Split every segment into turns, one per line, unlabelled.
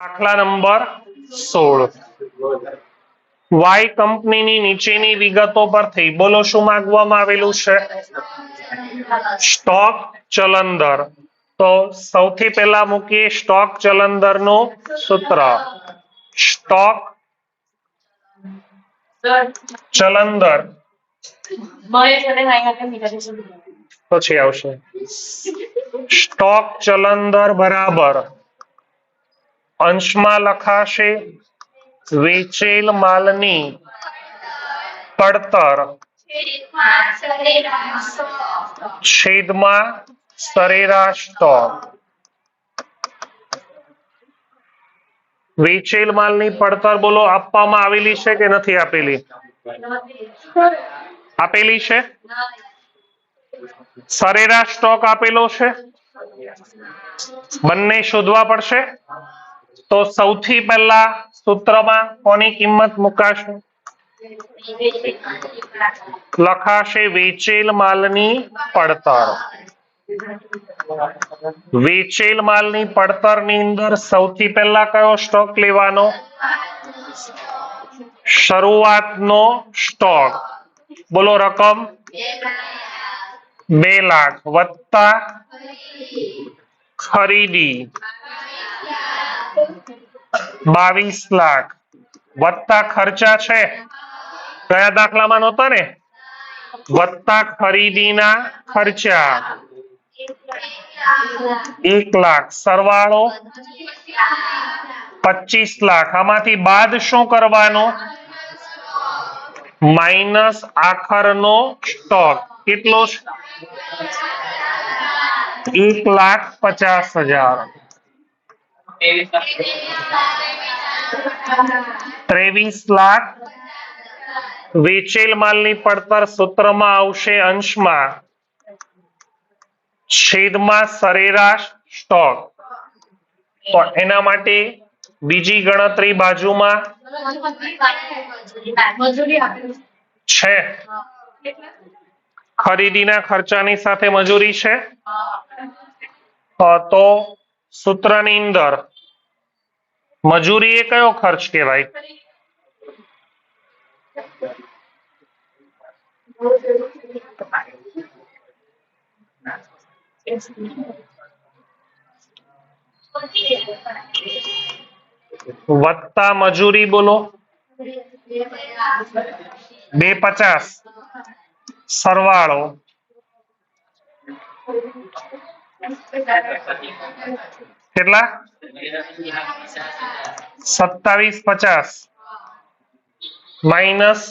દાખલા નંબર સોળ. વાય કંપનીની નીચેની વિગતો પરથી બોલો શું માંગવામાં આવેલું છે? સ્ટોક ચલન દર તો સૌથી પહેલા મૂકીએ સ્ટોક ચલન દરનું સૂત્ર. સ્ટોક ચલન દર પછી આવશે. સ્ટોક ચલન દર બરાબર. અંશમાં લખાશે, વેચેલ માલની પડતર છેદમાં સરેરાશ સ્ટોક વેચેલ માલની પડતર બોલો આપવામાં આવેલી છે કે નથી આપેલી? આપેલી છે? સરેરાશ સ્ટોક આપેલો છે? બંને શોધવા પડશે? તો સૌથી પહેલા સૂત્રમાં કોની કિંમત મુકાશે? લખાશે વેચેલ માલની પડતર. વેચેલ માલની પડતરની અંદર સૌથી પહેલા કયો સ્ટોક લેવાનો? શરૂઆતનો સ્ટોક. બોલો રકમ. બે લાખ વત્તા ખરીદી. બાવીસ લાખ. વત્તા ખર્ચા છે. કયા દાખલામાં નહોતા ને? વત્તા ખરીદીના ખર્ચા. એક લાખ. સરવાળો પચીસ લાખ. આમાંથી બાદ શું કરવાનો? માઇનસ આખરનો સ્ટોક. કેટલો એક લાખ પચાસ હજાર. ત્રેવીસ લાખ વેચેલ માલની પડતર સૂત્રમાં આવશે અંશમાં. છેદમાં સરેરાશ સ્ટોક. તો એના માટે બીજી ગણતરી બાજુમાં છે. ખરીદીના ખર્ચાની સાથે મજૂરી છે. તો સૂત્રની અંદર. મજૂરી એ કયો ખર્ચ કહેવાય? વત્તા મજૂરી બોલો. બે પચાસ. સરવાળો. કેટલા? સત્તાવીસ પચાસ. માઇનસ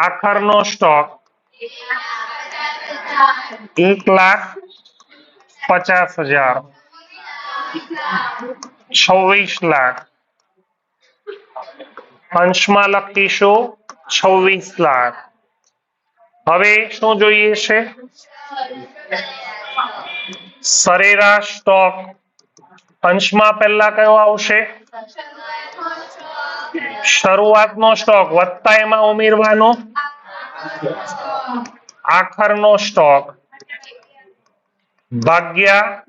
આખરનો સ્ટોક એક લાખ પચાસ હજાર. છવ્વીસ લાખ. અંશમાં લખીશું છવ્વીસ લાખ. હવે શું જોઈએ છે? સરેરાશ સ્ટોક અંશમાં પહેલા કયો આવશે? શરૂઆતનો સ્ટોક વત્તા એમાં ઉમેરવાનો? આખરનો સ્ટોક. ભાગ્યા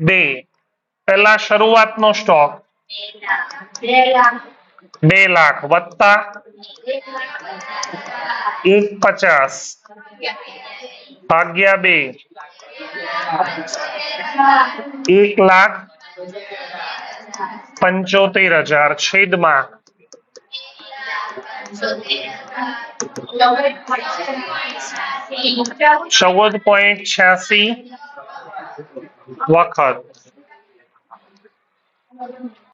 બે. પહેલા શરૂઆતનો સ્ટોક. બે લાખ. વત્તા એક પચાસ. ભાગ્યા બે. એક લાખ પંચોતેર હજાર છેદમાં. ચૌદ પોઈન્ટ છ્યાસી વખત.